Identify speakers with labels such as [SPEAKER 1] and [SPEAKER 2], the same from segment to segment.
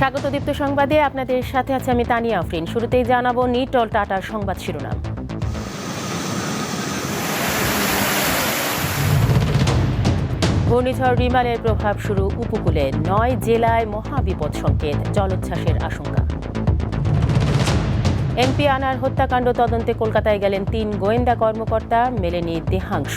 [SPEAKER 1] স্বাগত দীপ্ত সংবাদে। আপনাদের সাথে আছে আমি তানিয়া আফরিন। শুরুতেই জানাব নিটল টাটার সংবাদ শিরোনাম। ঘূর্ণিঝড় রিমালের প্রভাব শুরু উপকূলে। নয় জেলায় মহাবিপদ সংকেত, জলোচ্ছ্বাসের আশঙ্কা। এমপি আনার হত্যাকাণ্ড তদন্তে কলকাতায় গেলেন তিন গোয়েন্দা কর্মকর্তা, মেলেনি দেহাংশ।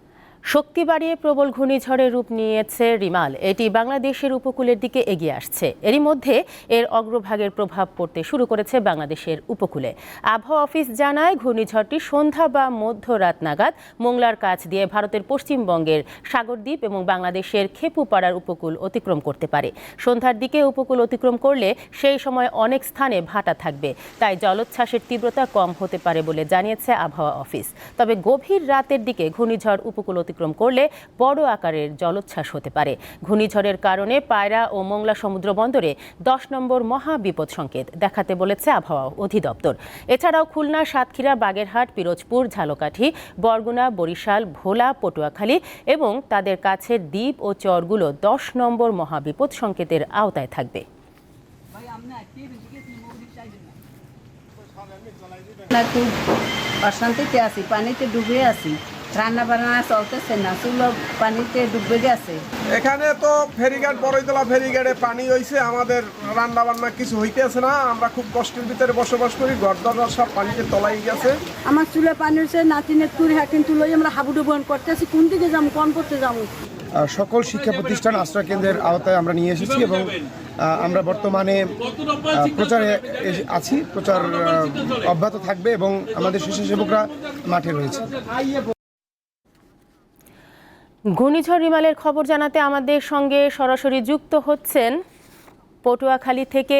[SPEAKER 1] শক্তি বাড়িয়ে প্রবল ঘূর্ণিঝড়ের রূপ নিয়েছে রিমাল। এটি বাংলাদেশের উপকূলের দিকে এগিয়ে আসছে। এরই মধ্যে এর অগ্রভাগের প্রভাব পড়তে শুরু করেছে বাংলাদেশের উপকূলে। আবহাওয়া অফিস জানায়, ঘূর্ণিঝড়টি সন্ধ্যা বা মধ্যরাত নাগাদ মোংলার কাছ দিয়ে ভারতের পশ্চিমবঙ্গের সাগরদ্বীপ এবং বাংলাদেশের খেপুপাড়ার উপকূল অতিক্রম করতে পারে। সন্ধ্যার দিকে উপকূল অতিক্রম করলে সেই সময় অনেক স্থানে ভাটা থাকবে। তাই জলোচ্ছ্বাসের তীব্রতা কম হতে পারে বলে জানিয়েছে আবহাওয়া অফিস। তবে গভীর রাতের দিকে ঘূর্ণিঝড় উপকূল অতিক্রম করলে বড় আকারের জলোচ্ছ্বাস হতে পারে। ঘূর্ণিঝড়ের কারণে পায়রা ও মোংলা সমুদ্র বন্দরে দশ নম্বর মহা বিপদ সংকেত দেখাতে বলেছে আবহাওয়া অধিদপ্তর। এছাড়াও খুলনা সাতক্ষীরা বাগেরহাট পিরোজপুর ঝালকাঠি বরগুনা বরিশাল ভোলা পটুয়াখালী এবং তাদের কাছের দ্বীপ ও চরগুলো দশ নম্বর মহাবিপদ সংকেতের আওতায় থাকবে।
[SPEAKER 2] খুব অশান্তিতে আছি পানিতে ডুবে আছি। রান্না বান্না চলতেছে না চুলো পানিতে ডুবে গেছে।
[SPEAKER 3] এখানে তো ফেরিঘাট বড়ইতলা ফেরিঘাটে পানি হয়েছে আমাদের রান্না বান্না কিছু হইতেছে না আমরা খুব কষ্টের ভিতরে বসবাস করি ঘর দরজা সব পানিতে তলাই গেছে।
[SPEAKER 4] আমার চুলে পানি নাতিনের তুলোই আমরা হাবুডুবন করতেছি কোন দিকে যাব কোন করতে যাব?
[SPEAKER 5] সকল শিক্ষা প্রতিষ্ঠান আশ্রয় কেন্দ্রের আওতায় আমরা নিয়ে এসেছি এবং আমরা বর্তমানে প্রচারে আছি প্রচার অব্যাহত থাকবে এবং আমাদের স্বেচ্ছাসেবকরা মাঠে রয়েছে।
[SPEAKER 1] ঘূর্ণিঝড় রিমালের খবর জানাতে আমাদের সঙ্গে সরাসরি যুক্ত হচ্ছেন পটুয়াখালী থেকে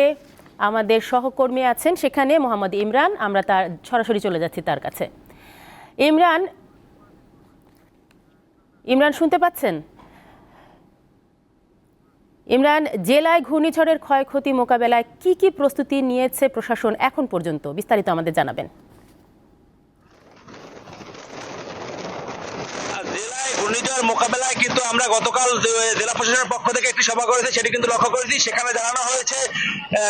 [SPEAKER 1] আমাদের সহকর্মী আছেন সেখানে মোহাম্মদ ইমরান। আমরা তার সরাসরি চলে যাচ্ছি তার কাছে। ইমরান ইমরান শুনতে পাচ্ছেন? ইমরান, জেলায় ঘূর্ণিঝড়ের ক্ষয়ক্ষতি মোকাবেলায় কি কি প্রস্তুতি নিয়েছে প্রশাসন এখন পর্যন্ত? বিস্তারিত আমাদের জানাবেন।
[SPEAKER 6] ঘূর্ণিঝড় মোকাবেলায় কিন্তু আমরা গতকাল জেলা প্রশাসনের পক্ষ থেকে একটি সভা করেছে, সেটি কিন্তু লক্ষ্য করেছি। সেখানে জানানো হয়েছে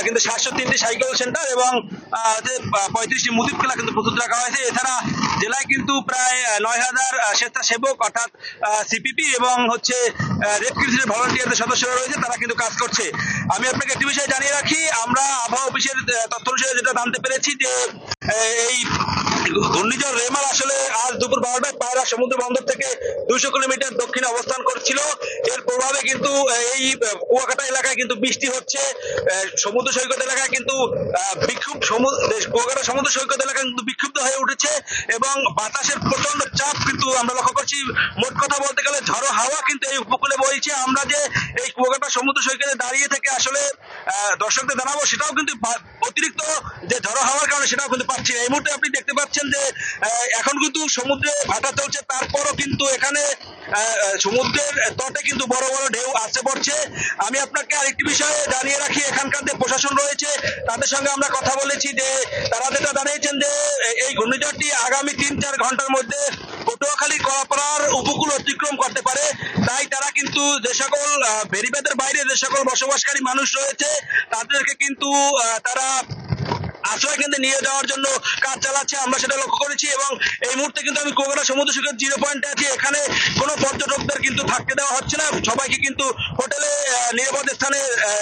[SPEAKER 6] কিন্তু সাতশো তিনটি সাইকেল সেন্টার এবং যে পঁয়ত্রিশটি মুদিব খেলা কিন্তু প্রস্তুত রাখা হয়েছে। এছাড়া জেলায় কিন্তু প্রায় নয় হাজার স্বেচ্ছাসেবক অর্থাৎ সিপিপি এবং হচ্ছে রেড ক্রিসেন্ট ভলান্টিয়ারদের সদস্যরা রয়েছে, তারা কিন্তু কাজ করছে। আমি আপনাকে একটি বিষয় জানিয়ে রাখি, আমরা আবহাওয়া অফিসের তথ্য অনুসারে যেটা জানতে পেরেছি যে এই ঘূর্ণিঝড় রেমাল আসলে আজ দুপুর বারোটায় পায়রা সমুদ্র বন্দর থেকে দুশো কিলোমিটার দক্ষিণে অবস্থান করছিল। এর প্রভাবে কিন্তু এই কুয়াকাটা এলাকায় কিন্তু বৃষ্টি হচ্ছে। সমুদ্র সৈকত এলাকায় কিন্তু বিক্ষুব্ধ কুয়াকাটা সমুদ্র সৈকত এলাকা কিন্তু বিক্ষুব্ধ হয়ে উঠেছে এবং বাতাসের প্রচণ্ড চাপ কিন্তু আমরা লক্ষ্য করছি। মোট কথা বলতে গেলে ঝড়ো হাওয়া কিন্তু এই উপকূলে বইছে। আমরা যে এই কুয়াকাটা সমুদ্র সৈকতে দাঁড়িয়ে থেকে আসলে দর্শকদের জানাব, সেটাও কিন্তু অতিরিক্ত যে ঝড়ো হাওয়ার কারণে সেটাও কিন্তু পাচ্ছি এই মুহূর্তে আপনি দেখতে পাচ্ছেন যে আহ, এখন কিন্তু সমুদ্রে ভাটা চলছে তারপরও কিন্তু এখানে সমুদ্রের তটে কিন্তু বড় বড় ঢেউ আসছে পড়ছে। আমি আপনাকে আরেকটি বিষয়ে জানিয়ে রাখি এখানকার যে প্রশাসন রয়েছে তাদের সঙ্গে আমরা কথা বলেছি যে তারা যেটা জানিয়েছেন যে এই ঘূর্ণিঝড়টি আগামী তিন চার ঘণ্টার মধ্যে পটুয়াখালী কলাপাড়ার উপকূল অতিক্রম করতে পারে। তাই তারা কিন্তু যে সকল বেড়িবাঁধের বাইরে যে সকল বসবাসকারী মানুষ রয়েছে তাদেরকে কিন্তু তারা আশ্রয় কেন্দ্রে নিয়ে যাওয়ার জন্য কাজ চালাচ্ছে, আমরা সেটা লক্ষ্য করেছি এবং এই মুহূর্তে কিন্তু আমি কোকড়া সমুদ্র সৈকত জিরো পয়েন্টে আছি। এখানে কোনো পর্যটকদের কিন্তু থাকতে দেওয়া হচ্ছে না। সবাইকে কিন্তু হোটেলে নিরাপদ স্থানে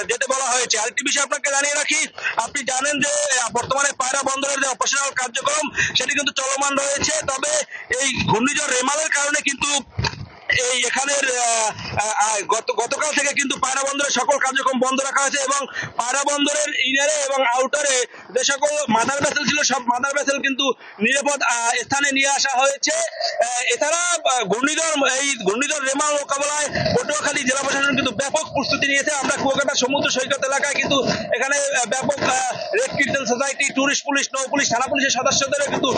[SPEAKER 6] যেতে বলা হয়েছে। আরেকটি বিষয় আপনাকে জানিয়ে রাখি, আপনি জানেন যে বর্তমানে পায়রা বন্দরের যে অপারেশনাল কার্যক্রম, সেটি কিন্তু চলমান রয়েছে। তবে এই ঘূর্ণিঝড় রেমালের কারণে কিন্তু এই এখানের গতকাল থেকে কিন্তু পায়রা বন্দরের সকল কার্যক্রম বন্ধ রাখা হয়েছে এবং পায়রা বন্দরের ইনারে এবং আউটারে যে সকল মাদার ভেসেল ছিল, সব মাদার ভেসেল কিন্তু নিরাপদ স্থানে নিয়ে আসা হয়েছে। এছাড়া ঘূর্ণিঝড়, এই ঘূর্ণিঝড় রেমাল মোকাবেলায় পটুয়াখালী জেলা প্রশাসন কিন্তু ব্যাপক প্রস্তুতি নিয়েছে। আমরা কুয়াকাটা সমুদ্র সৈকত এলাকায় কিন্তু এখানে ব্যাপক red crescent society, tourist police, নৌ পুলিশ, থানা পুলিশের সদস্যদেরও কিন্তু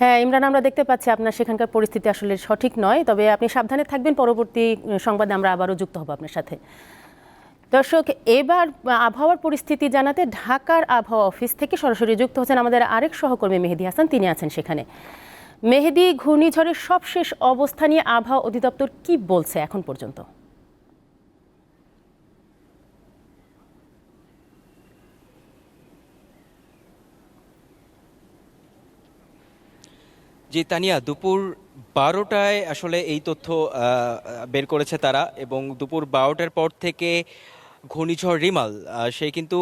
[SPEAKER 1] হ্যাঁ ইমরান, আমরা দেখতে পাচ্ছি আপনার সেখানকার পরিস্থিতি আসলে সঠিক নয়, তবে আপনি সাবধানে থাকবেন। পরবর্তী সংবাদে আমরা আবারও যুক্ত হব আপনার সাথে। দর্শক, এবার আবহাওয়ার পরিস্থিতি জানাতে ঢাকার আবহাওয়া অফিস থেকে সরাসরি যুক্ত হচ্ছেন আমাদের আরেক সহকর্মী মেহেদি হাসান। তিনি আছেন সেখানে। মেহেদি, ঘূর্ণিঝড়ের সবশেষ অবস্থা নিয়ে আবহাওয়া অধিদপ্তর কি বলছে এখন পর্যন্ত?
[SPEAKER 7] জি, তানিয়া, দুপুর বারোটায় আসলে এই তথ্য বের করেছে তারা এবং দুপুর বারোটার পর থেকে ঘূর্ণিঝড় রিমাল সে কিন্তু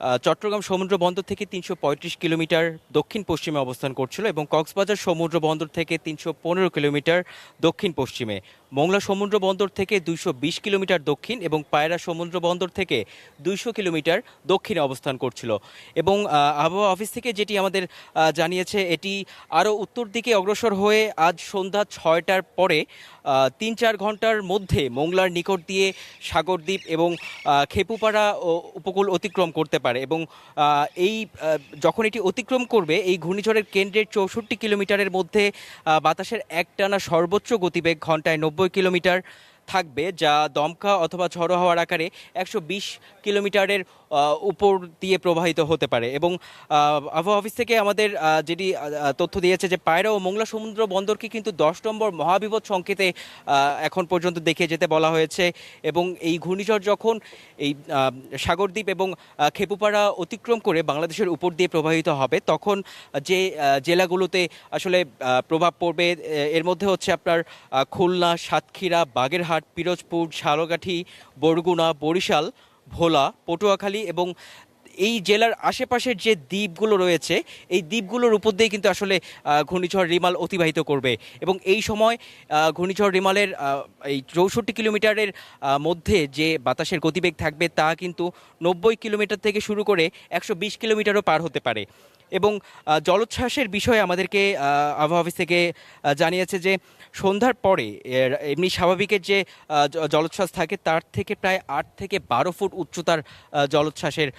[SPEAKER 7] চট্টগ্রাম সমুদ্র বন্দর থেকে তিনশো পঁয়ত্রিশ কিলোমিটার দক্ষিণ পশ্চিমে অবস্থান করছিল এবং কক্সবাজার সমুদ্র বন্দর থেকে তিনশো পনেরো কিলোমিটার দক্ষিণ পশ্চিমে। মোংলা সমুদ্র বন্দর থেকে দুইশো বিশ কিলোমিটার দক্ষিণ এবং পায়রা সমুদ্র বন্দর থেকে দুইশো কিলোমিটার দক্ষিণে অবস্থান করছিল। এবং আবহাওয়া অফিস থেকে যেটি আমাদের জানিয়েছে, এটি আরও উত্তর দিকে অগ্রসর হয়ে আজ সন্ধ্যা ছয়টার পরে তিন চার ঘণ্টার মধ্যে মোংলার নিকট দিয়ে সাগরদ্বীপ এবং খেপুপাড়া উপকূল অতিক্রম করতে পারে এবং এই যখন এটি অতিক্রম করবে, এই ঘূর্ণিঝড়ের কেন্দ্রের চৌষট্টি কিলোমিটারের মধ্যে বাতাসের একটানা সর্বোচ্চ গতিবেগ ঘন্টায় নব্বই কিলোমিটার থাকবে, যা দমকা অথবা ঝড়ো হওয়ার আকারে একশো বিশ কিলোমিটারের উপর দিয়ে প্রবাহিত হতে পারে। এবং আবহাওয়া অফিস থেকে আমাদের যেটি তথ্য দিয়েছে যে পায়রা ও মোংলা সমুদ্র বন্দরকে কিন্তু দশ নম্বর মহাবিপদ সংকেতে এখন পর্যন্ত দেখে যেতে বলা হয়েছে। এবং এই ঘূর্ণিঝড় যখন এই সাগরদ্বীপ এবং খেপুপাড়া অতিক্রম করে বাংলাদেশের উপর দিয়ে প্রবাহিত হবে, তখন যে জেলাগুলোতে আসলে প্রভাব পড়বে এর মধ্যে হচ্ছে আপনার খুলনা, সাতক্ষীরা, বাগেরহাট, পিরোজপুর ঝালকাঠি বরগুনা, বরিশাল ভোলা, পটুয়াখালী এবং এই জেলার আশেপাশের যে দ্বীপগুলো রয়েছে, এই দ্বীপগুলোর উপর দিয়ে কিন্তু আসলে ঘূর্ণিঝড় রিমাল অতিবাহিত করবে এবং এই সময় ঘূর্ণিঝড় রিমালের এই চৌষট্টি কিলোমিটারের মধ্যে যে বাতাসের গতিবেগ থাকবে তা কিন্তু নব্বই কিলোমিটার থেকে শুরু করে একশো বিশ কিলোমিটারও পার হতে পারে। এবং জলোচ্ছ্বাসের বিষয়ে আমাদেরকে আবহাওয়া অফিস থেকে জানিয়েছে যে সন্ধ্যার পরে এমনি স্বাভাবিকের যে জলোচ্ছ্বাস থাকে তার থেকে প্রায় আট থেকে বারো ফুট উচ্চতার জলোচ্ছ্বাসের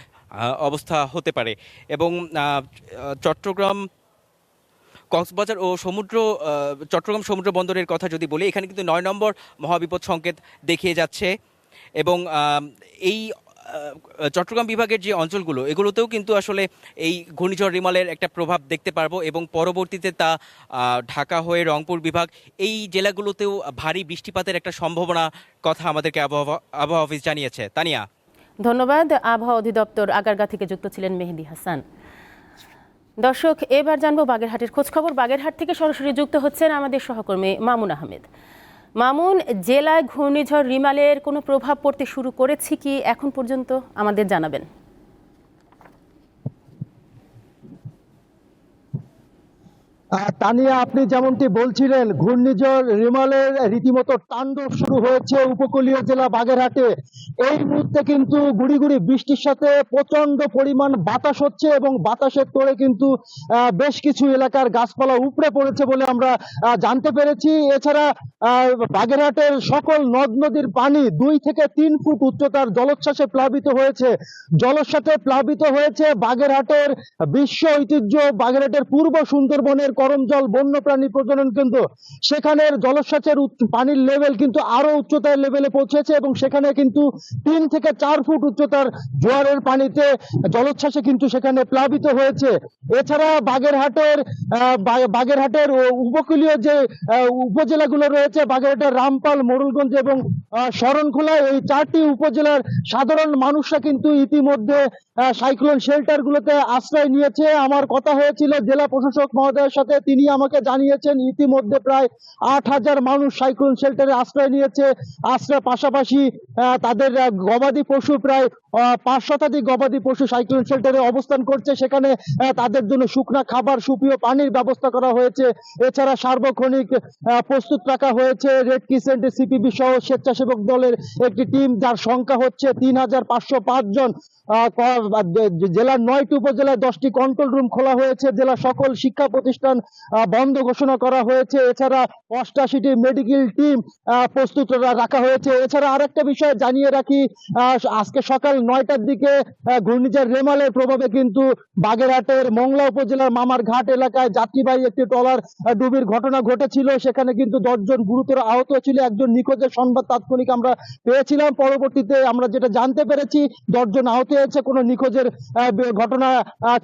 [SPEAKER 7] অবস্থা হতে পারে। এবং চট্টগ্রাম, কক্সবাজার ও সমুদ্র চট্টগ্রাম সমুদ্র বন্দরের কথা যদি বলি, এখানে কিন্তু নয় নম্বর মহাবিপদ সংকেত দেখিয়ে যাচ্ছে। এবং এই চট্টগ্রাম বিভাগের যে অঞ্চলগুলো, এগুলোতেও কিন্তু আসলে এই ঘূর্ণিঝড় রিমালের একটা প্রভাব দেখতে পারব এবং পরবর্তীতে তা ঢাকা হয়ে রংপুর বিভাগ, এই জেলাগুলোতেও ভারী বৃষ্টিপাতের একটা সম্ভাবনা কথা আমাদেরকে আবহাওয়া আবহাওয়া অফিস জানিয়েছে। তানিয়া।
[SPEAKER 1] ধন্যবাদ। আবহাওয়া অধিদপ্তর আগারগা থেকে যুক্ত ছিলেন মেহেদি হাসান। দর্শক, এবার জানব বাগেরহাটের খোঁজখবর। বাগেরহাট থেকে সরাসরি যুক্ত হচ্ছেন আমাদের সহকর্মী মামুন আহমেদ। মামুন জেলায় ঘূর্ণিঝড় রিমালের কোনো প্রভাব পড়তে শুরু করেছে কি? এখন পর্যন্ত আমাদের জানাবেন।
[SPEAKER 8] তানিয়া, আপনি যেমনটি বলছিলেন, ঘূর্ণিঝড় রিমালের রীতিমতো তাণ্ডব শুরু হয়েছে উপকূলীয় জেলা বাগেরহাটে। এই মুহূর্তে কিন্তু গুড়ি গুড়ি বৃষ্টির সাথে প্রচণ্ড পরিমাণ বাতাস হচ্ছে এবং বাতাসের তোড়ে কিন্তু বেশ কিছু এলাকার গাছপালা উপড়ে পড়েছে বলে আমরা জানতে পেরেছি। এছাড়া বাগেরহাটের সকল নদ নদীর পানি দুই থেকে তিন ফুট উচ্চতার জলোচ্ছ্বাসে প্লাবিত হয়েছে। জলোচ্ছ্বাসে প্লাবিত হয়েছে বাগেরহাটের বিশ্ব ঐতিহ্য, বাগেরহাটের পূর্ব সুন্দরবনের করমজল বন্যপ্রাণী প্রজনন কেন্দ্র। সেখানের উচ্চ- পানির লেভেল কিন্তু আরও উচ্চতার লেভেলে পৌঁছেছে এবং সেখানে কিন্তু তিন থেকে চার ফুট উচ্চতার জোয়ারের পানিতে জলোচ্ছ্বাসে কিন্তু সেখানে প্লাবিত হয়েছে। এছাড়া বাগেরহাটের বাগেরহাটের উপকূলীয় যে উপজেলাগুলো রয়েছে, বাগেরহাটের রামপাল মোড়লগঞ্জ এবং শরণখোলা, এই চারটি উপজেলার সাধারণ মানুষরা কিন্তু ইতিমধ্যে সাইক্লোন শেল্টার গুলোতে আশ্রয় নিয়েছে। আমার কথা হয়েছিল জেলা প্রশাসক মহোদয়ের সাথে তিনি আমাকে জানিয়েছেন, ইতিমধ্যে প্রায় আট হাজার মানুষ সাইক্লোন শেল্টারে আশ্রয় নিয়েছে। আশ্রয় পাশাপাশি তাদের গবাদি পশু প্রায় পাঁচ শতাধিক গবাদি পশু সাইক্লোন শেল্টারে অবস্থান করছে। সেখানে তাদের জন্য শুকনা খাবার, সুপীয় পানির ব্যবস্থা করা হয়েছে। এছাড়া সার্বক্ষণিক প্রস্তুত রাখা হয়েছে। রেড ক্রিসেন্ট সিপিবি সহ স্বেচ্ছাসেবক দলের একটি টিম, যার সংখ্যা হচ্ছে তিন হাজার পাঁচশো পাঁচ জন। জেলার নয়টি উপজেলায় দশটি কন্ট্রোল রুম খোলা হয়েছে। জেলার সকল শিক্ষা প্রতিষ্ঠান আহ, বন্ধ ঘোষণা করা হয়েছে। এছাড়া অষ্টাশিটি মেডিকেল টিম প্রস্তুত রাখা হয়েছে। এছাড়া আরেকটা বিষয় জানিয়ে রাখি আজকে সকাল নয়টার দিকে ঘূর্ণিঝড় রেমালের প্রভাবে কিন্তু বাগেরহাটের মংলা উপজেলার মামার ঘাট এলাকায় যাত্রীবাহী একটি ট্রলার ডুবির ঘটনা ঘটেছিল। সেখানে কিন্তু দশজন গুরুতর আহত ছিল। একজন নিখোঁজের সংবাদ তাৎক্ষণিক আমরা পেয়েছিলাম। পরবর্তীতে আমরা যেটা জানতে পেরেছি দশজন আহত হয়েছে কোনো নিখোঁজের ঘটনা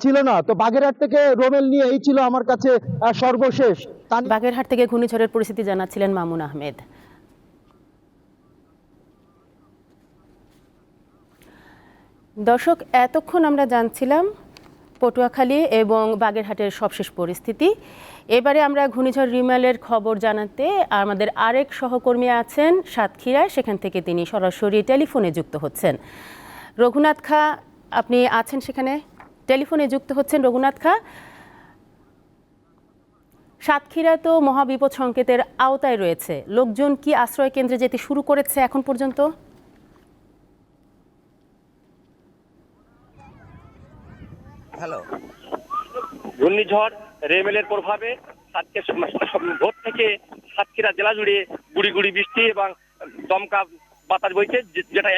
[SPEAKER 8] ছিল না। তো বাগেরহাট থেকে রোমেল নিয়ে এই ছিল আমার কাছে সর্বশেষ
[SPEAKER 1] বাগেরহাট থেকে ঘূর্ণিঝড়ের পরিস্থিতি জানাচ্ছিলেন মামুন আহমেদ। দর্শক, এতক্ষণ আমরা জানছিলাম পটুয়াখালী এবং বাগেরহাটের সবশেষ পরিস্থিতি। এবারে আমরা ঘূর্ণিঝড় রিমালের খবর জানাতে আমাদের আরেক সহকর্মী আছেন সাতক্ষীরায়, সেখান থেকে তিনি সরাসরি টেলিফোনে যুক্ত হচ্ছেন। রঘুনাথ খা, আপনি আছেন সেখানে? টেলিফোনে যুক্ত হচ্ছেন রঘুনাথ খা। সাতক্ষীরা তো মহাবিপদ সংকেতের আওতায় রয়েছে। লোকজন কি আশ্রয় কেন্দ্রে যেতে শুরু করেছে এখন পর্যন্ত?
[SPEAKER 9] হ্যালো। ঘূর্ণিঝড় রেমেলের প্রভাবে ভোর থেকে সাতক্ষীরা জেলা জুড়ে গুড়ি গুড়ি বৃষ্টি এবং দমকা বাতাস বইছে যেটা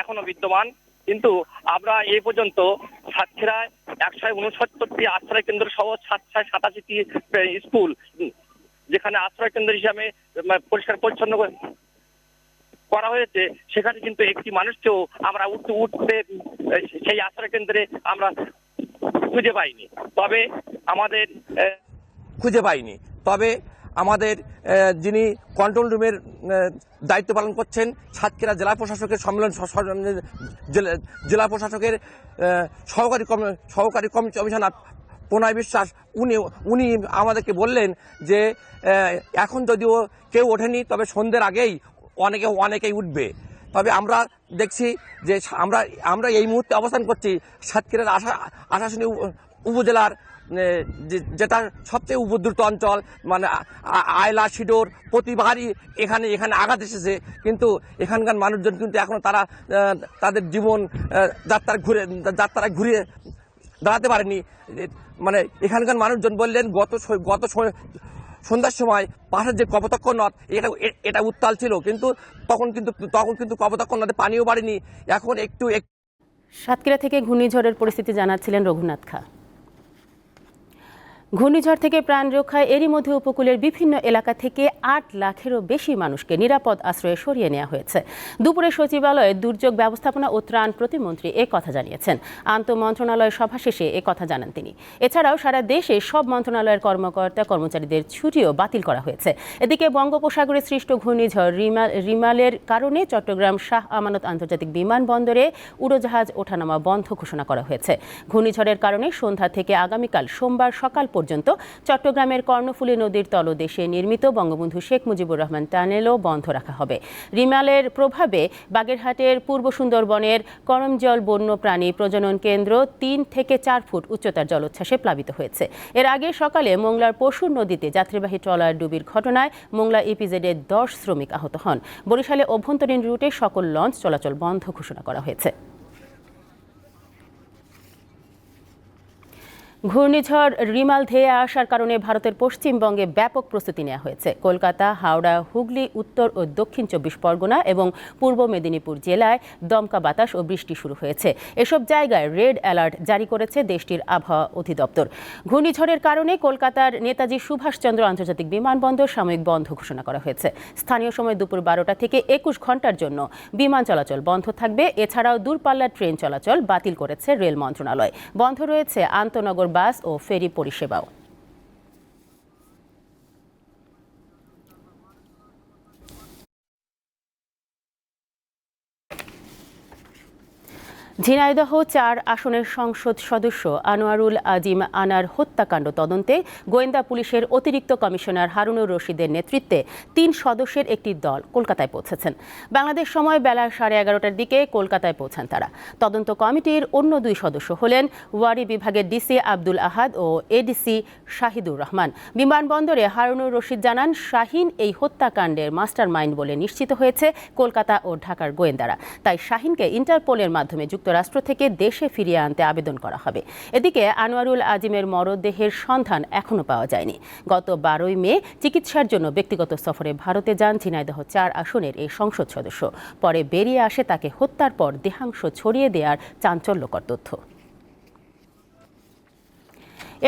[SPEAKER 9] এখনও বিদ্যমান। কিন্তু আমরা এ পর্যন্ত সাতক্ষীরায় একশো উনসত্তরটি আশ্রয় কেন্দ্র সহ সাতশো সাতাশিটি স্কুল যেখানে আশ্রয় কেন্দ্র হিসাবে পরিষ্কার পরিচ্ছন্ন করা হয়েছে, সেখানে কিন্তু একটি মানুষকেও আমরা উঠতে উঠতে, সেই আশ্রয় কেন্দ্রে আমরা খুঁজে পাইনি। তবে আমাদের খুঁজে পাইনি। তবে আমাদের যিনি কন্ট্রোল রুমের দায়িত্ব পালন করছেন, সাতক্ষীরা জেলা প্রশাসকের সম্মেলন, স- জেলা- প্রশাসকের সহকারী সহকারী কমি- কমিশনার প্রণয় বিশ্বাস, উনি উনি আমাদেরকে বললেন যে এখন যদিও কেউ ওঠেনি, তবে সন্ধ্যের আগেই অনেকে, অনেকেই উঠবে। তবে আমরা দেখছি যে, আমরা আমরা এই মুহূর্তে অবস্থান করছি সাতক্ষীরার আশা আশাশুনি উপজেলার যেটা সবচেয়ে উপদ্রুত অঞ্চল মানে আয়লা শিডোর প্রতিবারই এখানে এখানে আঘাত এসেছে। কিন্তু এখানকার মানুষজন কিন্তু এখনও তারা তাদের জীবন যাত্রা ঘুরে যাত্রা ঘুরে দাঁড়াতে পারেনি। মানে এখানকার মানুষজন বললেন, গত গত সন্ধ্যার সময় পাশের যে কপতক্ষ নদ, এটা এটা উত্তাল ছিল। কিন্তু তখন কিন্তু তখন কিন্তু কপতক্ষ নদে পানিও বাড়েনি। এখন একটু
[SPEAKER 1] সাতক্ষীরা থেকে ঘূর্ণিঝড়ের পরিস্থিতি জানাচ্ছিলেন রঘুনাথ খা। ঘূর্ণিঝড় থেকে প্রাণ রক্ষায় এরই মধ্যে উপকূলের বিভিন্ন এলাকা থেকে আট লাখেরও বেশি মানুষকে নিরাপদ আশ্রয়ে সরিয়ে নেওয়া হয়েছে। দুপুরে সচিবালয়ে দুর্যোগ ব্যবস্থাপনা ও ত্রাণ প্রতিমন্ত্রী এ কথা জানিয়েছেন। আন্তঃ মন্ত্রণালয় সভা শেষে এ কথা জানান তিনি। এছাড়াও সারা দেশে সব মন্ত্রণালয়ের কর্মকর্তা কর্মচারীদের ছুটিও বাতিল করা হয়েছে। এদিকে বঙ্গোপসাগরে সৃষ্ট ঘূর্ণিঝড় রিমাল রিমালের কারণে চট্টগ্রাম শাহ আমানত আন্তর্জাতিক বিমানবন্দরে উড়োজাহাজ ওঠানামা বন্ধ ঘোষণা করা হয়েছে। ঘূর্ণিঝড়ের কারণে সন্ধ্যা থেকে আগামীকাল সোমবার সকাল পর্যন্ত। চট্টগ্রামের কর্ণফুলী নদীর তলদেশে নির্মিত বঙ্গবন্ধু শেখ মুজিবুর রহমান টানেলও বন্ধ রাখা হবে। রিমালের প্রভাবে বাগেরহাটের পূর্ব সুন্দরবনের করমজল বন্যপ্রাণী প্রজনন কেন্দ্র তিন থেকে চার ফুট উচ্চতার জলোচ্ছ্বাসে প্লাবিত হয়েছে। এর আগে সকালে মোংলার পশুর নদীতে যাত্রীবাহী ট্রলার ডুবির ঘটনায় মোংলা ইপিজেডের দশ শ্রমিক আহত হন। বরিশালে অভ্যন্তরীণ রুটে সকল লঞ্চ চলাচল বন্ধ ঘোষণা করা হয়েছে। ঘূর্ণিঝড় রিমাল ধেয়ে আসার কারণে ভারতের পশ্চিমবঙ্গে ব্যাপক প্রস্তুতি নেওয়া হয়েছে। কলকাতা, হাওড়া, হুগলি, উত্তর ও দক্ষিণ চব্বিশ পরগনা এবং পূর্ব মেদিনীপুর জেলায় দমকা বাতাস ও বৃষ্টি শুরু হয়েছে। এসব জায়গায় রেড অ্যালার্ট জারি করেছে দেশটির আবহাওয়া অধিদপ্তর। ঘূর্ণিঝড়ের কারণে কলকাতার নেতাজি সুভাষচন্দ্র আন্তর্জাতিক বিমানবন্দর সাময়িক বন্ধ ঘোষণা করা হয়েছে। স্থানীয় সময় দুপুর বারোটা থেকে একুশ ঘণ্টার জন্য বিমান চলাচল বন্ধ থাকবে। এছাড়াও দূরপাল্লার ট্রেন চলাচল বাতিল করেছে রেল মন্ত্রণালয়। বন্ধ রয়েছে আন্তনগর বাস ও ফেরি পরিষেবাও। ঝিনাইদহ চার আসনের সংসদ সদস্য আনোয়ারুল আজিম আনার হত্যাকাণ্ড তদন্তে গোয়েন্দা পুলিশের অতিরিক্ত কমিশনার হারুনুর রশিদের নেতৃত্বে তিন সদস্যের একটি দল কলকাতায় পৌঁছেছেন। বাংলাদেশ সময় বেলা সাড়ে এগারোটার দিকে কলকাতায় পৌঁছান তারা। তদন্ত কমিটির অন্য দুই সদস্য হলেন ওয়ারি বিভাগের ডিসি আব্দুল আহাদ ও এডিসি শাহিদুর রহমান। বিমানবন্দরে হারুনুর রশিদ জানান, শাহিন এই হত্যাকাণ্ডের মাস্টার মাইন্ড বলে নিশ্চিত হয়েছে কলকাতা ও ঢাকার গোয়েন্দারা। তাই শাহিনকে ইন্টারপোলের মাধ্যমে যুক্তরাষ্ট্র যুক্তরাষ্ট্র থেকে দেশে ফিরিয়ে আনতে আবেদন করা হবে। এদিকে আনোয়ারুল আজিমের মরদেহের সন্ধান এখনও পাওয়া যায়নি। গত বারোই মে চিকিৎসার জন্য ব্যক্তিগত সফরে ভারতে যান ঝিনাইদহ চার আসনের এই সংসদ সদস্য। পরে বেরিয়ে আসে তাকে হত্যার পর দেহাংশ ছড়িয়ে দেওয়ার চাঞ্চল্যকর তথ্য।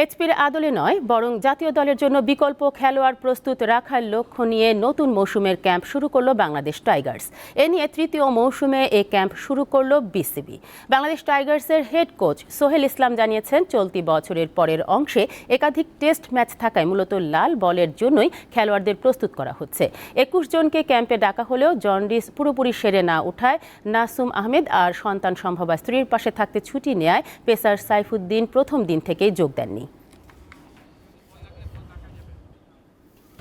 [SPEAKER 1] এইচপির আদলে নয়, বরং জাতীয় দলের জন্য বিকল্প খেলোয়াড় প্রস্তুত রাখার লক্ষ্য নিয়ে নতুন মৌসুমের ক্যাম্প শুরু করল বাংলাদেশ টাইগার্স। এ নিয়ে তৃতীয় মৌসুমে এই ক্যাম্প শুরু করল বিসিবি। বাংলাদেশ টাইগার্সের হেড কোচ সোহেল ইসলাম জানিয়েছেন, চলতি বছরের পরের অংশে একাধিক টেস্ট ম্যাচ থাকায় মূলত লাল বলের জন্যই খেলোয়াড়দের প্রস্তুত করা হচ্ছে। একুশ জনকে ক্যাম্পে ডাকা হলেও জন্ডিস পুরোপুরি সেরে না উঠায় নাসুম আহমেদ আর সন্তান সম্ভবা স্ত্রীর পাশে থাকতে ছুটি নেয় পেসার সাইফুদ্দিন প্রথম দিন থেকেই যোগ দেননি।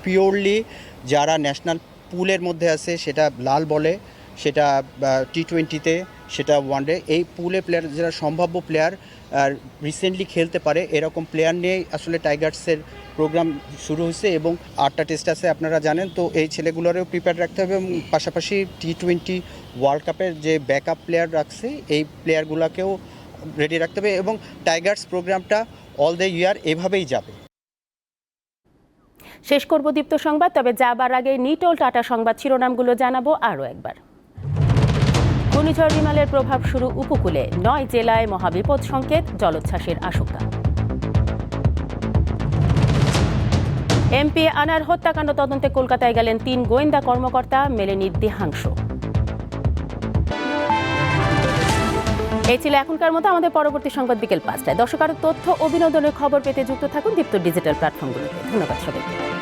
[SPEAKER 10] পিওরলি যারা ন্যাশনাল পুলের মধ্যে আছে, সেটা লাল বলে, সেটা টি টোয়েন্টিতে সেটা ওয়ানডে এই পুলে প্লেয়ার যারা সম্ভাব্য প্লেয়ার রিসেন্টলি খেলতে পারে, এরকম প্লেয়ার নিয়েই আসলে টাইগার্সের প্রোগ্রাম শুরু হয়েছে এবং আটটা টেস্ট আছে, আপনারা জানেন। তো এই ছেলেগুলোরও প্রিপেয়ার রাখতে হবে এবং পাশাপাশি টি টোয়েন্টি ওয়ার্ল্ড কাপের যে ব্যাকআপ প্লেয়ার রাখছে, এই প্লেয়ারগুলোকেও রেডি রাখতে হবে এবং টাইগার্স প্রোগ্রামটা অল দ্য ইয়ার এভাবেই যাবে।
[SPEAKER 1] শেষ করব দীপ্ত সংবাদ, তবে যাবার আগে নিটোল টাটা সংবাদ শিরোনামগুলো জানাব আরও একবার। ঘূর্ণিঝড় বিমালের প্রভাব শুরু উপকূলে, নয় জেলায় মহাবিপদ সংকেত, জলোচ্ছ্বাসের আশঙ্কা। এমপি আনার হত্যাকাণ্ড তদন্তে কলকাতায় গেলেন তিন গোয়েন্দা কর্মকর্তা, মেলেনি দেহাংশ। এই ছিল এখনকার মতো, আমাদের পরবর্তী সংবাদ বিকেল পাঁচটায়। দর্শক, আরও তথ্য ও বিনোদনের খবর পেতে যুক্ত থাকুন দীপ্ত ডিজিটাল প্ল্যাটফর্মগুলোতে। ধন্যবাদ সবাইকে।